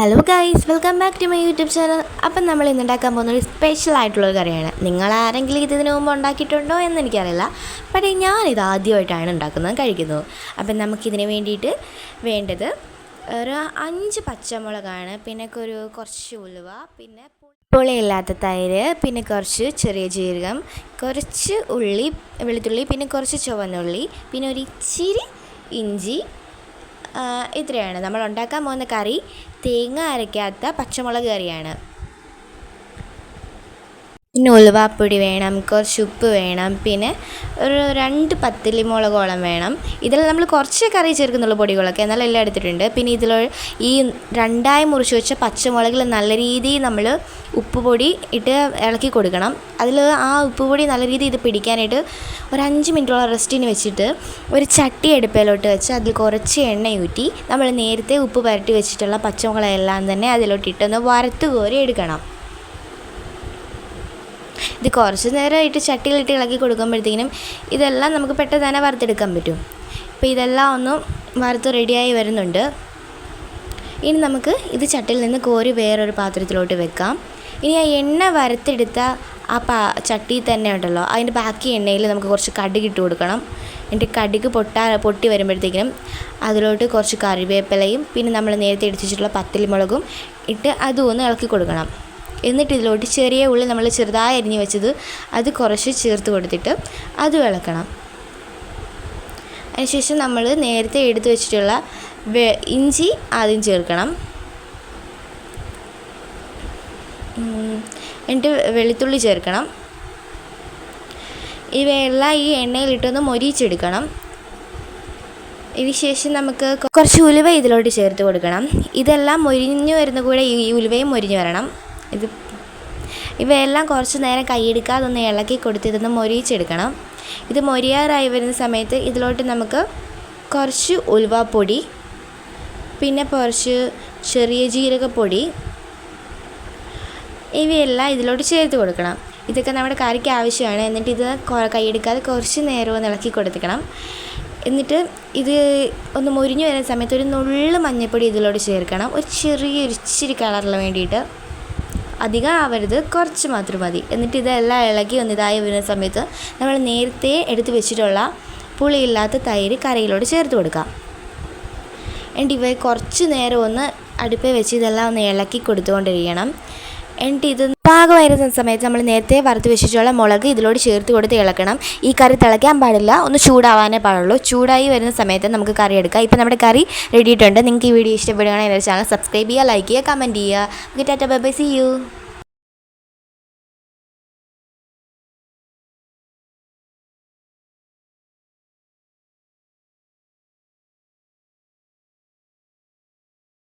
Hello guys welcome back to my YouTube channel അപ്പം നമ്മൾ ഇന്ന് ഉണ്ടാക്കാൻ പോകുന്ന ഒരു സ്പെഷ്യൽ ആയിട്ടുള്ള ഒരു കറിയാണ്. നിങ്ങൾ ആരെങ്കിലും ഇത് ഇതിനു മുമ്പ് ഉണ്ടാക്കിയിട്ടുണ്ടോ എന്ന് എനിക്കറിയില്ല. പക്ഷേ ഞാനിത് ആദ്യമായിട്ടാണ് ഉണ്ടാക്കുന്നത് കഴിക്കുന്നത് അപ്പം നമുക്കിതിന് വേണ്ടിയിട്ട് വേണ്ടത് ഒരു അഞ്ച് പച്ചമുളകാണ് പിന്നെ ഒരു കുറച്ച് ഉലുവ പിന്നെ പുളിയില്ലാത്ത തൈര് പിന്നെ കുറച്ച് ചെറിയ ജീരകം കുറച്ച് ഉള്ളി വെളുത്തുള്ളി പിന്നെ കുറച്ച് ചുവന്നുള്ളി പിന്നെ ഒരു ഇച്ചിരി ഇഞ്ചി. ഇത്രയാണ്. നമ്മൾ ഉണ്ടാക്കാൻ പോകുന്ന കറി തേങ്ങ അരയ്ക്കാത്ത പച്ചമുളക് കറിയാണ്. പിന്നെ ഉലുവാപ്പൊടി വേണം കുറച്ച് ഉപ്പ് വേണം പിന്നെ ഒരു രണ്ട് പത്തലി മുളകോളം വേണം. ഇതിൽ നമ്മൾ കുറച്ച് കറി ചേർക്കുന്നുള്ളൂ പൊടികളൊക്കെ എന്നാലും എല്ലാം എടുത്തിട്ടുണ്ട്. പിന്നെ ഇതിൽ ഈ രണ്ടായി മുറിച്ച് വെച്ച പച്ചമുളകിൽ നല്ല രീതിയിൽ നമ്മൾ ഉപ്പ് പൊടി ഇട്ട് ഇളക്കി കൊടുക്കണം. അതിൽ ആ ഉപ്പ് പൊടി നല്ല രീതിയിൽ ഇത് പിടിക്കാനായിട്ട് ഒരു അഞ്ച് മിനിറ്റോളം റെസ്റ്റിന് വെച്ചിട്ട് ഒരു ചട്ടി അടുപ്പയിലോട്ട് വെച്ച് അതിൽ കുറച്ച് എണ്ണ ഊറ്റി നമ്മൾ നേരത്തെ ഉപ്പ് പുരട്ടി വെച്ചിട്ടുള്ള പച്ചമുളകെല്ലാം തന്നെ അതിലോട്ട് ഇട്ടൊന്ന് വറുത്ത് കോരി എടുക്കണം. ഇത് കുറച്ച് നേരമായിട്ട് ചട്ടിയിലിട്ട് ഇളക്കി കൊടുക്കുമ്പോഴത്തേക്കിനും ഇതെല്ലാം നമുക്ക് പെട്ടെന്ന് തന്നെ വറുത്തെടുക്കാൻ പറ്റും. അപ്പോൾ ഇതെല്ലാം ഒന്നും വറുത്ത് റെഡിയായി വരുന്നുണ്ട്. ഇനി നമുക്ക് ഇത് ചട്ടിയിൽ നിന്ന് കോരി വേറൊരു പാത്രത്തിലോട്ട് വെക്കാം. ഇനി ആ എണ്ണ വറുത്തെടുത്ത ആ പാ ചട്ടി തന്നെ ഉണ്ടല്ലോ. അതിന്റെ ബാക്കി എണ്ണയിൽ നമുക്ക് കുറച്ച് കടുക് ഇട്ട് കൊടുക്കണം. എന്നിട്ട് കടുക് പൊട്ടാ പൊട്ടി വരുമ്പോഴത്തേക്കിനും അതിലോട്ട് കുറച്ച് കറിവേപ്പിലയും പിന്നെ നമ്മൾ നേരത്തെ ഇടിച്ചിട്ടുള്ള പത്തലിമുളകും ഇട്ട് അതും ഒന്ന് ഇളക്കി കൊടുക്കണം. എന്നിട്ട് ഇതിലോട്ട് ചെറിയ ഉള്ളി നമ്മൾ ചെറുതായി അരിഞ്ഞ് വെച്ചത് അത് കുറച്ച് ചേർത്ത് കൊടുത്തിട്ട് അത് വിളക്കണം. അതിനുശേഷം നമ്മൾ നേരത്തെ എടുത്ത് വെച്ചിട്ടുള്ള ഇഞ്ചി ആദ്യം ചേർക്കണം. എന്നിട്ട് വെളുത്തുള്ളി ചേർക്കണം. ഇവയെല്ലാം ഈ എണ്ണയിലിട്ടൊന്ന് മൊരിച്ചെടുക്കണം ഇതിനുശേഷം നമുക്ക് കുറച്ച് ഉലുവ ഇതിലോട്ട് ചേർത്ത് കൊടുക്കണം. ഇതെല്ലാം മൊരിഞ്ഞു വരുന്ന കൂടെ ഈ ഉലുവയും മൊരിഞ്ഞു വരണം. ഇത് ഇവയെല്ലാം കുറച്ച് നേരം കൈയെടുക്കാതെ ഒന്ന് ഇളക്കി കൊടുത്ത് ഇതൊന്ന് മൊരിച്ചെടുക്കണം ഇത് മൊരിയാറായി വരുന്ന സമയത്ത് ഇതിലോട്ട് നമുക്ക് കുറച്ച് ഉലുവാപ്പൊടി പിന്നെ കുറച്ച് ചെറിയ ജീരകപ്പൊടി ഇവയെല്ലാം ഇതിലോട്ട് ചേർത്ത് കൊടുക്കണം. ഇതൊക്കെ നമ്മുടെ കറിക്ക് ആവശ്യമാണ്. എന്നിട്ട് ഇത് കൈയെടുക്കാതെ കുറച്ച് നേരം ഒന്ന് ഇളക്കി കൊടുത്തിക്കണം. എന്നിട്ട് ഇത് ഒന്ന് മുരിഞ്ഞു വരുന്ന സമയത്ത് ഒരു നുള്ളു മഞ്ഞൾപ്പൊടി ഇതിലോട്ട് ചേർക്കണം. ഒരു ചെറിയൊരു ഇച്ചിരി കളറിന് വേണ്ടിയിട്ട്. അധികം ആവരുത് കുറച്ച് മാത്രം മതി. എന്നിട്ട് ഇതെല്ലാം ഇളകി ഒന്ന് ഇതായി വരുന്ന സമയത്ത് നമ്മൾ നേരത്തെ എടുത്ത് വെച്ചിട്ടുള്ള പുളിയില്ലാത്ത തൈര് കറിയിലോട്ട് ചേർത്ത് കൊടുക്കാം. എന്നിട്ട് ഇവയെ കുറച്ച് നേരം ഒന്ന് അടുപ്പിൽ വെച്ച് ഇതെല്ലാം ഒന്ന് ഇളക്കി കൊടുത്തുകൊണ്ടിരിക്കണം. എന്നിട്ട് ഇത് പാകമായിരുന്ന സമയത്ത് നമ്മൾ നേരത്തെ വറുത്ത് വെച്ചിട്ടുള്ള മുളക് ഇതിലോട് ചേർത്ത് കൊടുത്ത് ഇളക്കണം. ഈ കറി തിളയ്ക്കാൻ പാടില്ല. ഒന്ന് ചൂടാവാനേ പാടുള്ളൂ. ചൂടായി വരുന്ന സമയത്ത് നമുക്ക് കറി എടുക്കാം. ഇപ്പം നമ്മുടെ കറി റെഡി ആയിട്ടുണ്ട് നിങ്ങൾക്ക് ഈ വീഡിയോ ഇഷ്ടപ്പെടുകയാണെങ്കിൽ ചാനൽ സബ്സ്ക്രൈബ് ചെയ്യുക ലൈക്ക് ചെയ്യുക കമന്റ് ചെയ്യുക. Okay tata bye bye see you